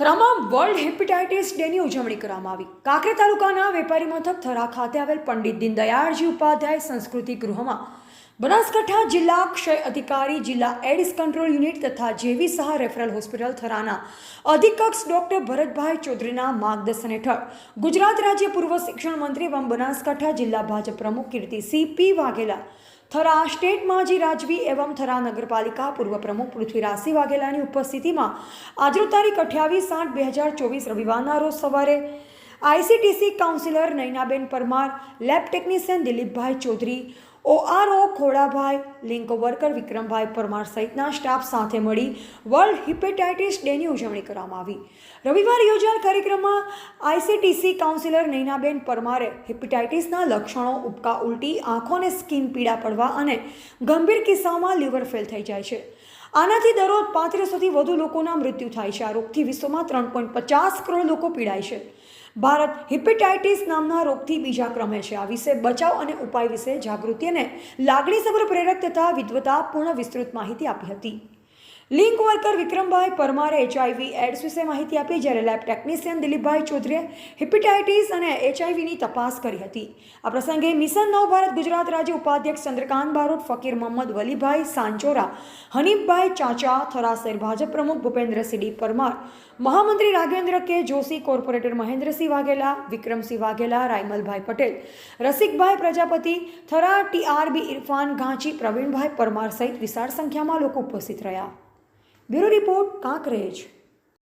થરામાં world hepatitis ડેની ઉજવણી કરવામાં આવી. કાંકરે તાલુકાના વેપારી મથક થરા ખાતે આવેલ પંડિત દીનદયાળજી ઉપાધ્યાય સંસ્કૃતિ ગૃહમાં બનાસકાંઠા જિલ્લા ક્ષય અધિકારી, જિલ્લા એડિસ કંટ્રોલ યુનિટ તથા જેવી સહા રેફરલ હોસ્પિટલ થરાના અધિકક્ષ ડોક્ટર ભરતભાઈ ચૌધરીના માર્ગદર્શન હેઠળ ગુજરાત રાજ્ય પૂર્વ શિક્ષણ મંત્રી એવં બનાસકાંઠા જિલ્લા ભાજપ પ્રમુખ કીર્તિસિંહ પી વાઘેલા થરા સ્ટેટ માજી રાજવી એવમ થરા નગરપાલિકા, પૂર્વ પ્રમુખ પૃથ્વીરાજસિંહ વાઘેલાની ઉપસ્થિતિમાં આજનો તારીખ અઠ્યાવીસ આઠ બે હજાર ચોવીસ રવિવારના રોજ સવારે ICTC counsellor Nainaben Parmar, lab technician Dilipbhai Chaudhary ORO Khodabhai, link worker Vikrambhai Parmar સહિતના સ્ટાફ સાથે મળી વર્લ્ડ હિપેટાઇટિસ ડેની ઉજવણી કરવામાં આવી. રવિવારે યોજાયેલ કાર્યક્રમમાં આઈસીટીસી કાઉન્સિલર નૈનાબેન પરમારે હિપેટાઇટિસના લક્ષણો ઉપકા ઉલટી આંખોને સ્કિન પીડા પડવા અને ગંભીર કિસ્સાઓમાં લિવર ફેલ થઈ જાય છે. આનાથી દરરોજ પાંત્રીસોથી વધુ લોકોના મૃત્યુ થાય છે. આ રોગથી વિશ્વમાં ત્રણ પોઈન્ટ પચાસ કરોડ લોકો પીડાય છે. ભારત હિપેટાઇટિસ નામના રોગથી બીજા ક્રમે છે. આ વિશે બચાવ અને ઉપાય વિશે જાગૃતિ અને લાગણીસભર પ્રેરક તથા વિદ્વતાપૂર્ણ વિસ્તૃત માહિતી આપી હતી. લિંક વર્કર વિક્રમભાઈ પરમારે એચઆઈવી એડ્સ વિશે માહિતી આપી જ્યારે લેબ ટેકનિશિયન દિલીપભાઈ ચૌધરીએ હિપેટાઇટિસ અને એચઆઈવીની તપાસ કરી હતી. આ પ્રસંગે મિશન નવ ભારત ગુજરાત રાજ્ય ઉપાધ્યક્ષ ચંદ્રકાંત બારોટ, ફકીર મોહમ્મદ વલીભાઈ સાંચોરા, હનીફભાઈ ચાચા, થરાસર ભાજપ પ્રમુખ ભૂપેન્દ્રસિંહ પરમાર, મહામંત્રી Ragendra K Joshi corporator Mahendrasinh Vaghela, Vikramsinh Vaghela, Raymalbhai Patel, Rasikbhai Prajapati, Thara TRB Irfan Ghanchi, Pravinbhai Parmar સહિત વિશાળ સંખ્યામાં લોકો ઉપસ્થિત રહ્યા. Bureau report Kankrej.